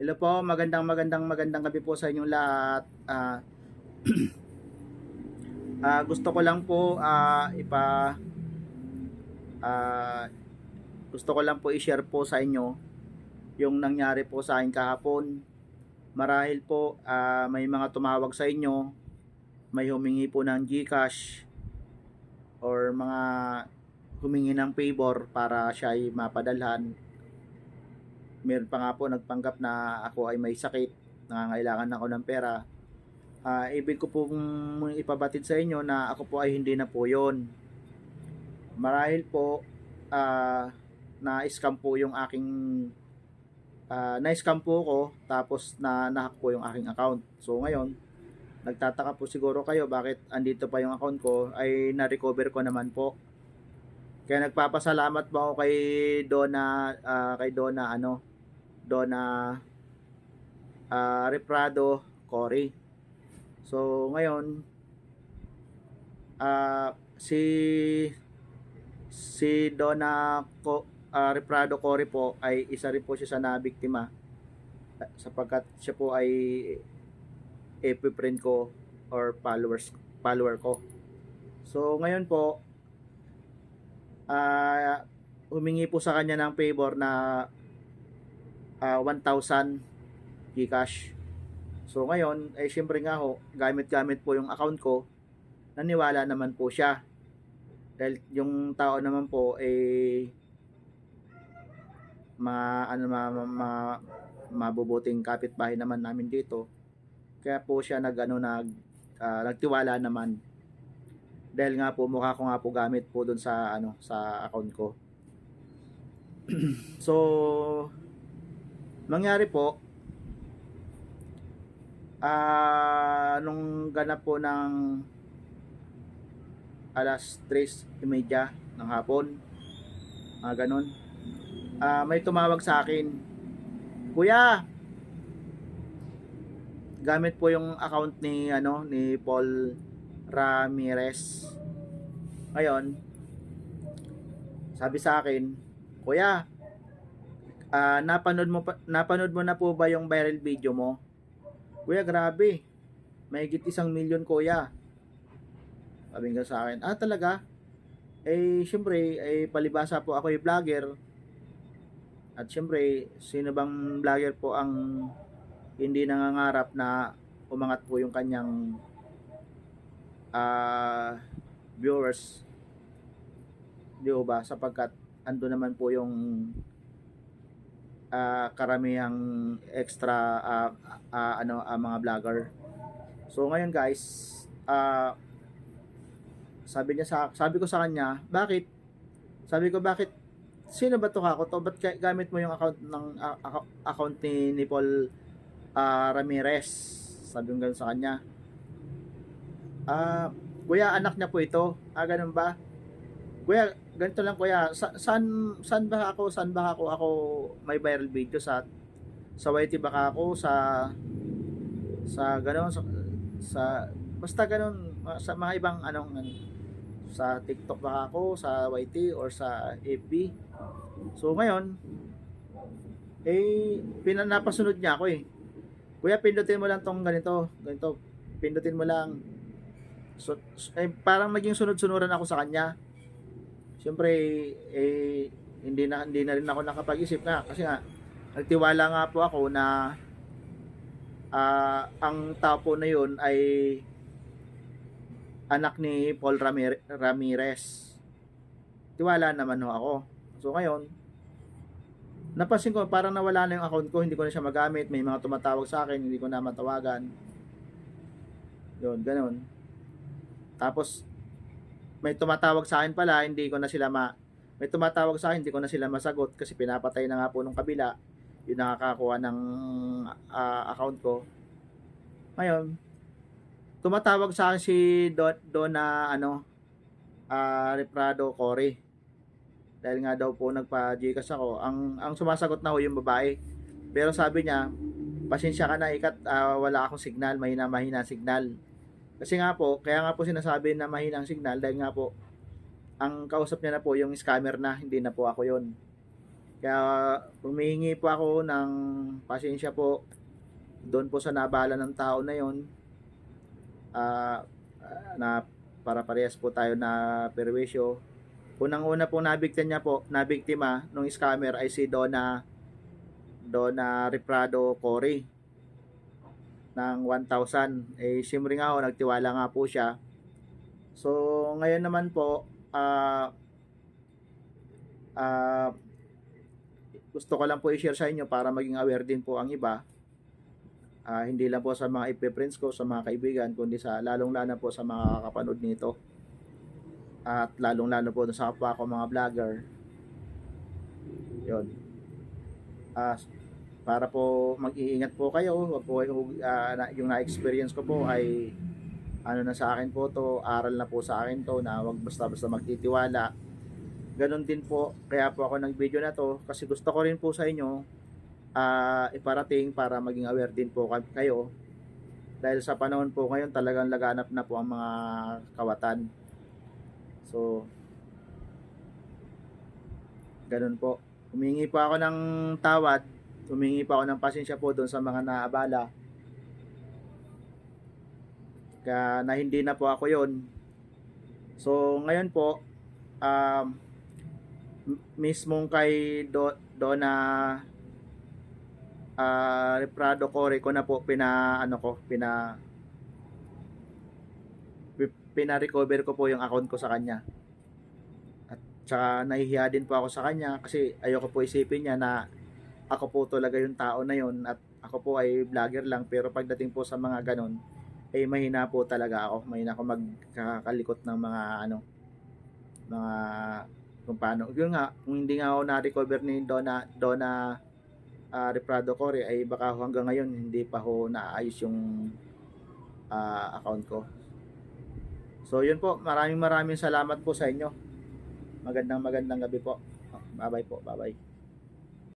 Hello po, magandang magandang magandang gabi po sa inyong lahat. Ah, ah, gusto ko lang po ah, ipa ah, gusto ko lang po i-share po sa inyo yung nangyari po sa akin kahapon. Marahil po ah, may mga tumawag sa inyo, may humingi po ng GCash or mga humingi ng favor para siya ay mapadalhan meron pa nga po nagpanggap na ako ay may sakit, nangangailangan ako ng pera. Ah, ibig ko pong ipabatid sa inyo na ako po ay hindi na po yon. Marahil po ah, na-scam po yung aking ah, na-scam po ko tapos na nahack po yung aking account. So ngayon, nagtataka po siguro kayo bakit andito pa yung account ko ay na-recover ko naman po. Kaya nagpapasalamat po ako kay Donna ah, kay Donna ano Donna ah, Reprado Cory. So ngayon ah si si Donna Co, ah, Reprado Cory po ay isa rin po siya sa nabiktima sapagkat siya po ay friend ko or followers follower ko. So ngayon po ah humingi po sa kanya ng favor na ah, 1,000 Gcash. So ngayon, eh syempre nga ho, gamit-gamit po yung account ko, naniwala naman po siya. Dahil yung tao naman po eh ma ano ma, ma, ma- mabubuting kapitbahay naman namin dito. Kaya po siya nag ano nag ah, nagtiwala naman. Dahil nga po mukha ko nga po gamit po doon sa ano sa account ko. so mangyari po ah nung ganap po ng alas 3.30 ng hapon mga ganun ah may tumawag sa akin kuya gamit po yung account ni ano ni Paul Ramirez. Ngayon sabi sa akin kuya Ah, napanood mo pa, napanood mo na po ba yung viral video mo? Kuya, grabe. Mahigit isang milyon, kuya. Sabi nga sa akin, ah talaga? Eh, syempre, eh, palibasa po ako yung vlogger. At syempre, sino bang vlogger po ang hindi nangangarap na umangat po yung kanyang ah viewers? Di ba? Sapagkat ando naman po yung ah, karamihang extra ah, ah, ano ah, mga vlogger. So ngayon guys, ah sabi niya sa sabi ko sa kanya, bakit? Sabi ko bakit sino ba to kako to? Ba't gamit mo yung account ng acco- account ni, ni Paul ah, Ramirez? Sabi ko sa kanya. Ah, kuya anak niya po ito. Ah, ganun ba? Kuya, ganito lang kuya, sa, saan saan ba ako, saan ba ako ako may viral video sa sa YT baka ako sa sa gano'n sa, sa basta gano'n ma- sa mga ibang anong ano, sa TikTok baka ako, sa YT or sa FB. So ngayon eh pinanapasunod niya ako eh. Kuya, pindutin mo lang tong ganito, ganito. Pindutin mo lang. So, eh, parang naging sunod-sunuran ako sa kanya Siyempre, eh, hindi na, hindi na rin ako nakapag-isip nga. Kasi nga, nagtiwala nga po ako na ah, ang tao po na yun ay anak ni Paul Ramir- Ramirez. Tiwala naman ho ako. So ngayon, napansin ko parang nawala na yung account ko, hindi ko na siya magamit, may mga tumatawag sa akin, hindi ko na matawagan. Yun, ganun. Tapos, may tumatawag sa akin pala, hindi ko na sila ma may tumatawag sa akin, hindi ko na sila masagot kasi pinapatay na nga po nung kabila yung nakakakuha ng ah, account ko. Ngayon, tumatawag sa akin si Don, Donna ano, ah, Reprado Cory. Dahil nga daw po nagpa-Gcash ako. Ang ang sumasagot na ho yung babae. Pero sabi niya, pasensya ka na ikat, ah, wala akong signal, mahina mahina signal. Kasi nga po, kaya nga po sinasabi na mahinang signal dahil nga po, ang kausap niya na po yung scammer na, hindi na po ako yon. Kaya humihingi po ako ng pasensya po doon po sa nabala ng tao na yon ah, ah, na para parehas po tayo na perwisyo. Unang-una po nabiktima niya po, nabiktima nung scammer ay si Donna Donna Reprado Cory ng 1,000. Eh, siyempre nga ako, nagtiwala nga po siya. So, ngayon naman po, ah, ah, gusto ko lang po i-share sa inyo para maging aware din po ang iba. Ah, hindi lang po sa mga ipe-friends ko, sa mga kaibigan, kundi sa lalong-lalo po sa mga kakapanood nito. At lalong-lalo po sa kapwa ko mga vlogger. Yun. Ah, para po mag-iingat po kayo, wag po ah, na, yung na-experience ko po ay ano na sa akin po to, aral na po sa akin to na wag basta-basta magtitiwala. Ganon din po, kaya po ako nag-video na to kasi gusto ko rin po sa inyo ah iparating para maging aware din po kay- kayo dahil sa panahon po ngayon talagang laganap na po ang mga kawatan. So, ganun po. Humingi po ako ng tawad, humingi pa ako ng pasensya po doon sa mga naabala. Kaya na hindi na po ako yon. So, ngayon po, um, mismong kay Do, Donna ah Reprado Core ko na po pina ano ko pina pi- pina-recover ko po yung account ko sa kanya. At saka nahihiya din po ako sa kanya kasi ayoko po isipin niya na ako po talaga yung tao na yon at ako po ay vlogger lang pero pagdating po sa mga ganon eh mahina po talaga ako. Mahina ako magkakalikot ng mga ano mga kung paano. Yun nga, kung hindi nga ako na-recover ni Donna Donna ah, Reprado Core ay baka hanggang ngayon hindi pa ho naayos yung ah, account ko. So yun po, maraming maraming salamat po sa inyo. Magandang magandang gabi po. Bye bye po, bye bye.